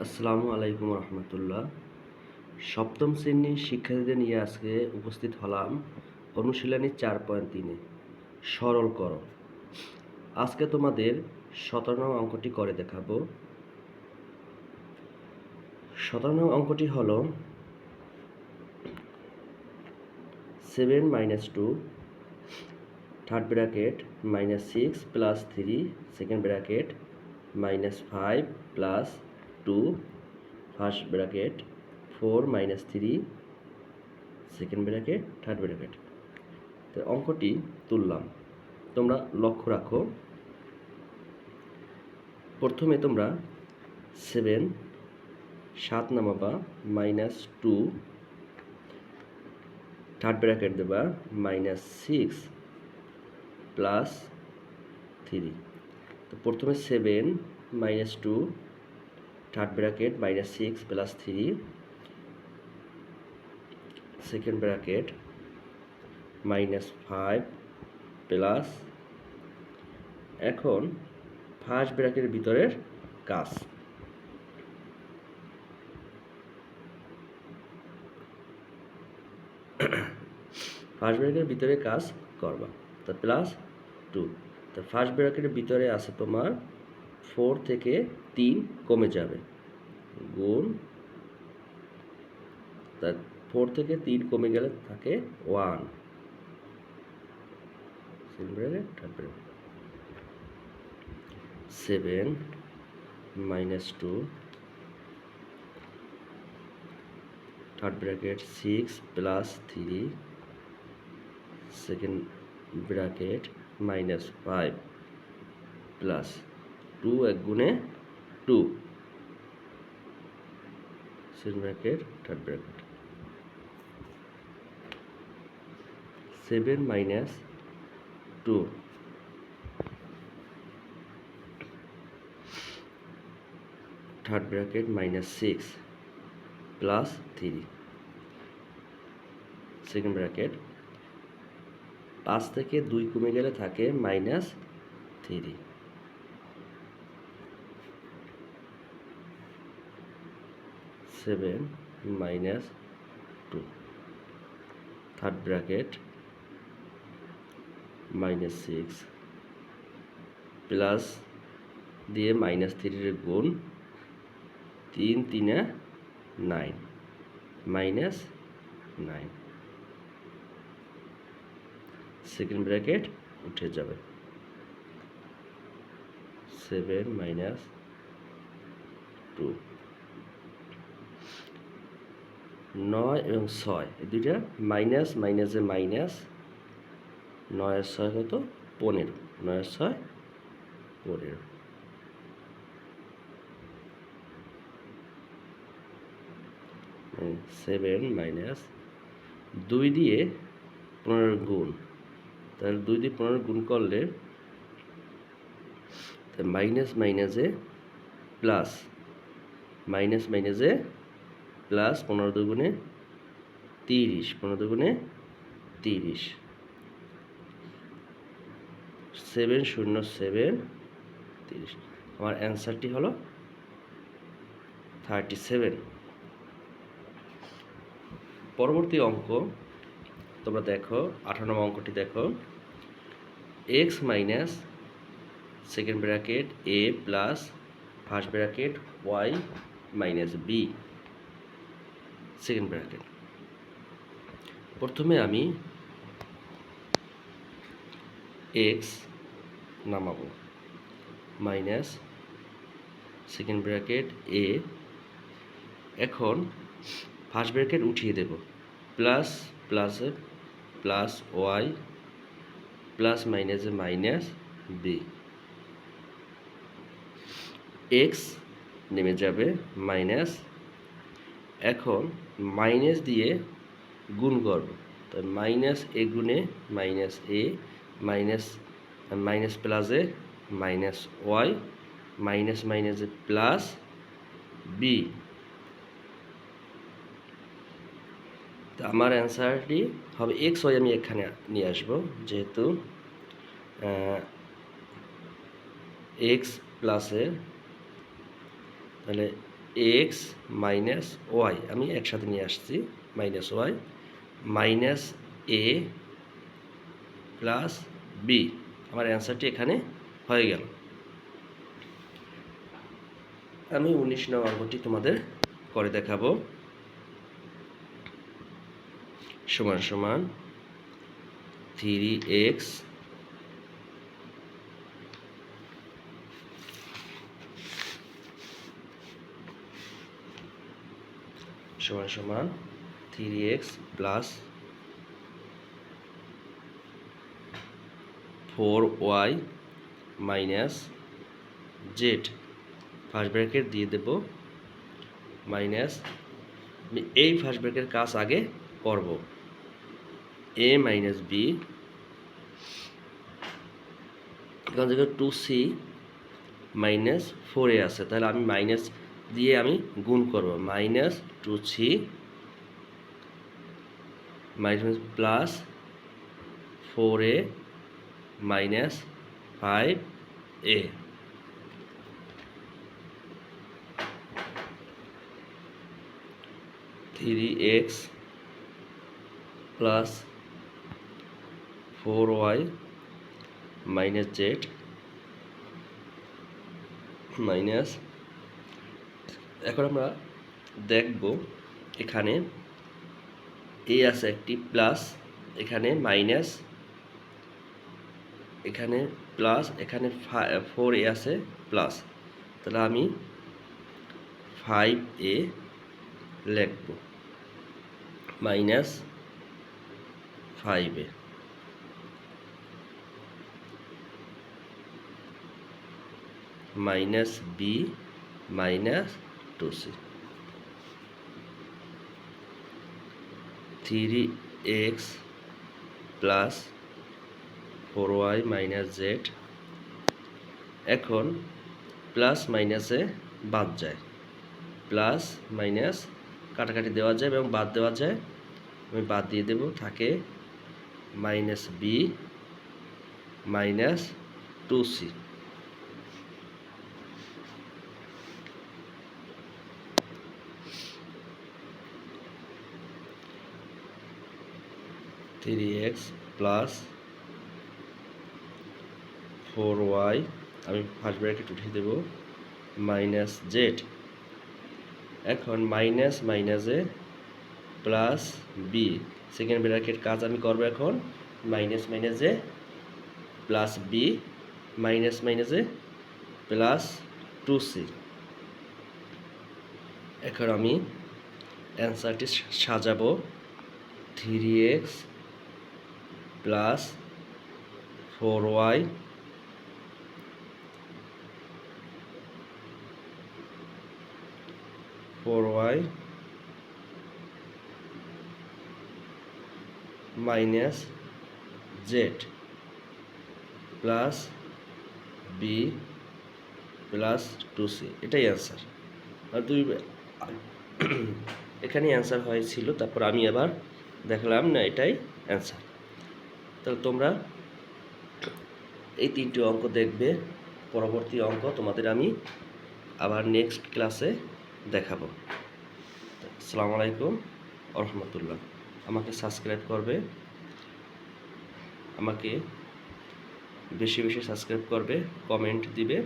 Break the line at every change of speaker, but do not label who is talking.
আসসালামু আলাইকুম রহমতুল্লাহ। সপ্তম শ্রেণির শিক্ষার্থীদের নিয়ে আজকে উপস্থিত হলাম অনুশীলনী চার পয়েন্ট তিনে। সরল করো। আজকে তোমাদের সতেরো অঙ্কটি করে দেখাবো। সতেরো অঙ্কটি হল seven minus two third bracket minus six plus three second bracket minus five plus two first bracket four minus three second bracket third bracket তো অঙ্কটি তুললাম। তোমরা লক্ষ্য রাখো। প্রথমে তোমরা সেভেন সাত নামাবা মাইনাস টু থার্ড ব্র্যাকেট দেবা মাইনাস সিক্স প্লাস থ্রি তো প্রথমে seven minus two third bracket minus six plus three second bracket minus five plus এখন ফার্স্ট ব্র্যাকেটের ভিতরের কাজ। ফার্স্ট ব্র্যাকেটের ভিতরে কাজ করবা। তা প্লাস টু তা ফার্স্ট ব্র্যাকেটের ভিতরে আছে তোমার ফোর থেকে তিন কমে যাবে। গুণ, তা ফোর থেকে তিন কমে গেলে থাকে one. Seven minus two third bracket six plus three second bracket minus five plus two এক গুণে two second bracket third bracket seven minus two third bracket minus six plus three second bracket পাঁচ থেকে দুই কমে গেলে থাকে minus three seven minus two third bracket minus six plus দিয়ে minus থ্রির গুণ তিন তিনে nine minus nine second bracket উঠে যাবে। সেভেন মাইনাস টু নয় এবং ছয়। এই দুইটা মাইনাস মাইনাসে মাইনাস নয়ের ছয় কত? পনেরো। নয়ের ছয়, পনেরো। সেভেন মাইনাস দুই দিয়ে পনেরো গুণ। তাহলে দুই দিয়ে পনেরো গুণ করলে মাইনাস মাইনাসে প্লাস মাইনাস মাইনাসে প্লাস পনেরো দুগুণে তিরিশ, পনেরো দুগুণে তিরিশ। সেভেন শূন্য সেভেন, তিরিশ। আমার অ্যান্সারটি হলো থার্টি সেভেন। পরবর্তী অঙ্ক, তোমরা দেখো, আঠারো অঙ্কটি দেখো। X minus second bracket A plus first bracket Y minus B second bracket প্রথমে আমি এক্স নামাবো। মাইনাস সেকেন্ড ব্র্যাকেট এ এখন ফার্স্ট ব্র্যাকেট উঠিয়ে দেব। প্লাস প্লাসে প্লাস ওয়াই প্লাস মাইনাসে মাইনাস বি এক্স নেমে যাবে মাইনাস এখন মাইনাস দিয়ে গুণ করব। তো মাইনাস এ গুণে মাইনাস এ মাইনাস মাইনাস প্লাসে মাইনাস ওয়াই মাইনাস মাইনাসে প্লাস বি তো আমার অ্যান্সারটি হবে এক্স ওয়াই আমি এখানে নিয়ে আসব। যেহেতু এক্স প্লাসের তাহলে এক্স মাইনাস ওয়াই আমি একসাথে নিয়ে আসছি minus Y minus A plus B আমার অ্যান্সারটি এখানে হয়ে গেল। আমি উনিশ নং তোমাদের করে দেখাবো। সমান সমান থ্রি এক্স সমান সমান three X plus four Y minus Z first bracket দিয়ে দেব মাইনাস এই ফার্স্ট ব্র্যাকের কাজ আগে করব। এ মাইনাস বি এখান থেকে two C minus four A আছে। তাহলে আমি মাইনাস দিয়ে আমি গুণ করব minus two C minus plus four A minus five A three X plus four Y minus Z minus এখন আমরা দেখব এখানে এ আছে একটি প্লাস এখানে মাইনাস এখানে প্লাস এখানে ফোর এ আছে প্লাস তাহলে আমি ফাইভ এ লিখব minus five A. Minus B minus two C three X plus four Y minus Z. এখন প্লাস মাইনাসে বাদ যায়। প্লাস মাইনাস কাটাকাটি দেওয়া যায় এবং বাদ দেওয়া যায়। আমি বাদ দিয়ে দেব, থাকে minus B minus two C. Three X plus four Y আমি ফার্স্ট ব্র্যাকেট উঠিয়ে দেব মাইনাস জেড এখন মাইনাস মাইনাসে প্লাস বি সেকেন্ড ব্র্যাকেট কাজ আমি করব এখন মাইনাস মাইনাসে প্লাস বি মাইনাস মাইনাসে প্লাস টু সি এখন আমি অ্যান্সারটি সাজাবো three X plus four Y four Y minus Z plus B plus two C, এটাই অ্যান্সার। আর দুই এখানে অ্যান্সার হয়েছিল, তারপর আমি আবার দেখলাম না, এটাই অ্যান্সার। তাহলে তোমরা এই তিনটি অঙ্ক দেখবে। পরবর্তী অঙ্ক তোমাদের আমি আবার নেক্সট ক্লাসে দেখাবো। আসসালামু আলাইকুম রহমতুল্লাহ আমাকে সাবস্ক্রাইব করবে। আমাকে বেশি বেশি সাবস্ক্রাইব করবে কমেন্ট দিবে।